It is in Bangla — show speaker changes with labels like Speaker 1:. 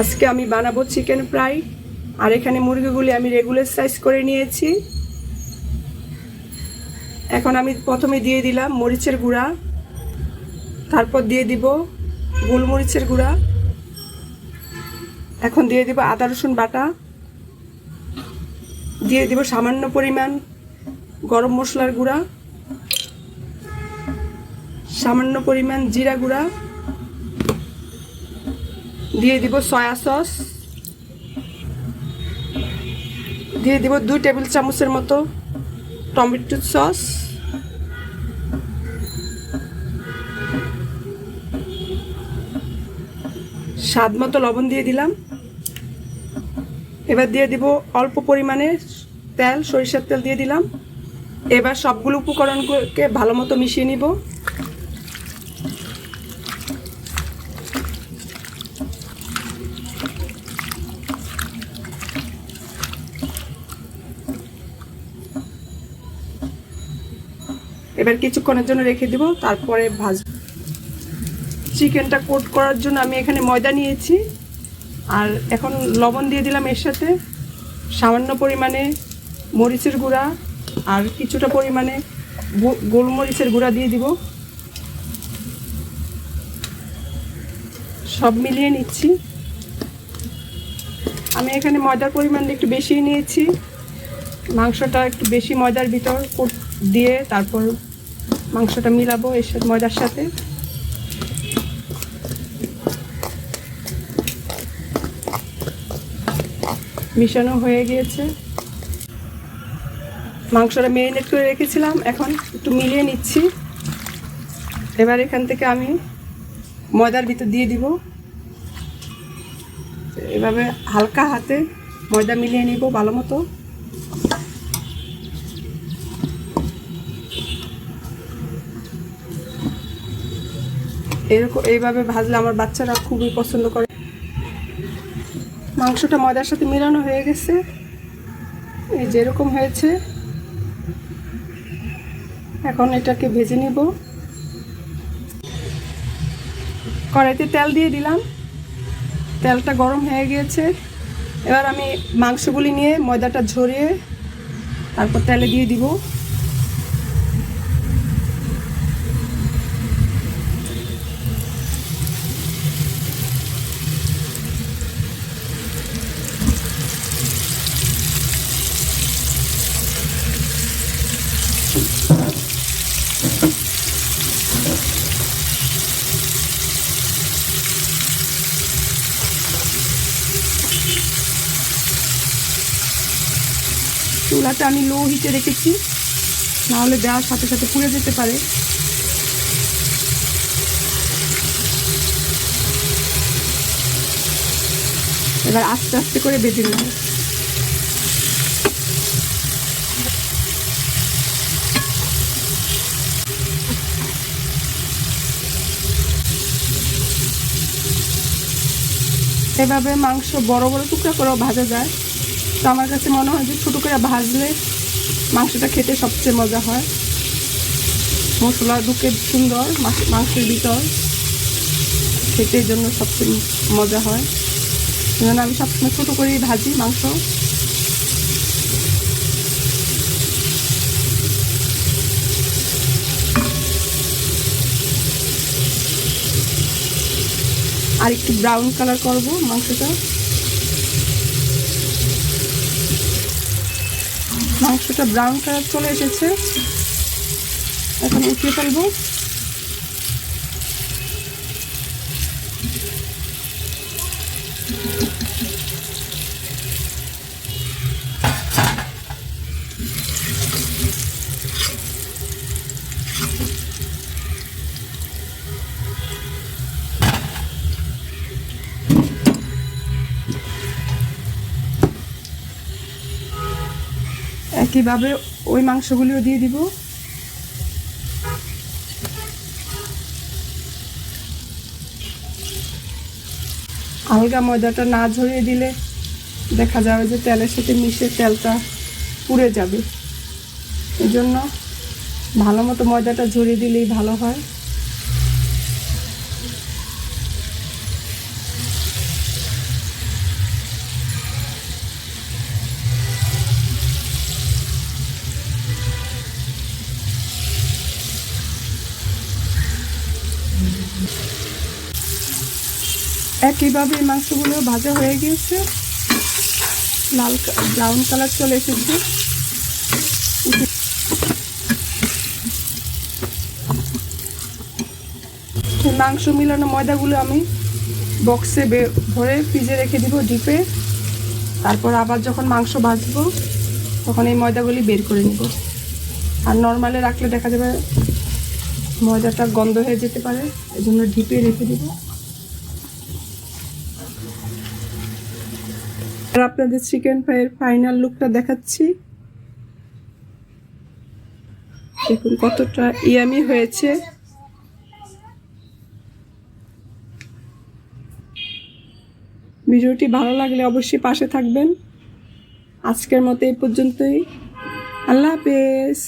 Speaker 1: আজকে আমি বানাবো চিকেন ফ্রাই আর এখানে মুরগিগুলি আমি রেগুলার সাইজ করে নিয়েছি। এখন আমি প্রথমে দিয়ে দিলাম মরিচের গুঁড়া, তারপর দিয়ে দিব গোলমরিচের গুঁড়া, এখন দিয়ে দিব আদা, রসুন বাটা, দিয়ে দিব সামান্য পরিমাণ গরম মশলার গুঁড়া, সামান্য পরিমাণ জিরা গুঁড়া দিয়ে দিব সয়া সস দিয়ে দিব দুই টেবিল চামচের মতো টমেটো সস স্বাদ মতো লবণ দিয়ে দিলাম। এবার দিয়ে দিব অল্প পরিমাণে তেল, সরিষার তেল দিয়ে দিলাম। এবার সবগুলো উপকরণকে ভালো মতো মিশিয়ে নিব। এবার কিছুক্ষণের জন্য রেখে দিব, তারপরে ভাজ চিকেনটা কোট করার জন্য আমি এখানে ময়দা নিয়েছি। আর এখন লবণ দিয়ে দিলাম এর সাথে। সামান্য পরিমাণে মরিচের গুঁড়া আর কিছুটা পরিমাণে গোলমরিচের গুঁড়া দিয়ে দিব। সব মিলিয়ে নিচ্ছি। আমি এখানে ময়দার পরিমাণটা একটু বেশি নিয়েছি। মাংসটা একটু বেশি ময়দার ভিতর দিয়ে তারপর মাংসটা মিলাবো এর সাথে ময়দার সাথে। মিশানো হয়ে গিয়েছে। মাংসটা মেরিনেট করে রেখেছিলাম, এখন একটু মিলিয়ে নিচ্ছি। এবার এখান থেকে আমি ময়দার ভিতর দিয়ে দিব। এভাবে হালকা হাতে ময়দা মিলিয়ে নিব ভালো মতো। এরকম এইভাবে ভাজলে আমার বাচ্চারা খুবই পছন্দ করে। মাংসটা ময়দার সাথে মেলানো হয়ে গেছে। এই যেরকম হয়েছে। এখন এটাকে ভেজে নিব। কড়াইতে তেল দিয়ে দিলাম। তেলটা গরম হয়ে গিয়েছে। এবার আমি মাংসগুলি নিয়ে ময়দাটা ঝরিয়ে তারপর তেলে দিয়ে দিব। চুলাটা আমি লো হিটে রেখেছি। নাহলে দেওয়ার সাথে সাথে পুড়ে যেতে পারে। এবার আস্তে আস্তে করে বেঁধে নেব। এভাবে মাংস বড় বড় টুকরা করেও ভাজা যায়। তো আমার কাছে মনে হয় যে ছোটো করে ভাজলে মাংসটা খেতে সবচেয়ে মজা হয়। মশলা ঢুকে সুন্দর মাস- মাংসের ভিতর। খেতে জন্য সবচেয়ে মজা হয়। সেজন্য আমি সবসময় ছোটো করেই ভাজি মাংস। আর একটু ব্রাউন কালার করব মাংসটা। মাংসটা ব্রাউন কালার চলে এসেছে। এখন উঠিয়ে ফেলব। একইভাবে ওই মাংসগুলিও দিয়ে দিব? আলগা ময়দাটা না ঝরিয়ে দিলে দেখা যাবে যে তেলের সাথে মিশে তেলটা পুড়ে যাবে। এই জন্য ভালো মতো ময়দাটা ঝরিয়ে দিলেই ভালো হয়। একইভাবে মাংসগুলো ভাজা হয়ে গিয়েছে। লাল ব্রাউন কালার চলে এসেছে। মাংস মিলানো ময়দাগুলো আমি বক্সে ভরে ফ্রিজে রেখে দিব ডিপে। তারপর আবার যখন মাংস ভাজবো, তখন এই ময়দাগুলি বের করে নিব। আর নর্মালে রাখলে দেখা যাবে ময়দাটা গন্ধ হয়ে যেতে পারে এই জন্য ডিপে রেখে দিব। আর আপনাদের চিকেন ফ্রাইয়ের ফাইনাল লুকটা দেখাচ্ছি। দেখুন কতটা ইয়ামি হয়েছে। ভিডিওটি ভালো লাগলে অবশ্যই পাশে থাকবেন। আজকের মতো এই পর্যন্তই। আল্লাহ হাফেজ।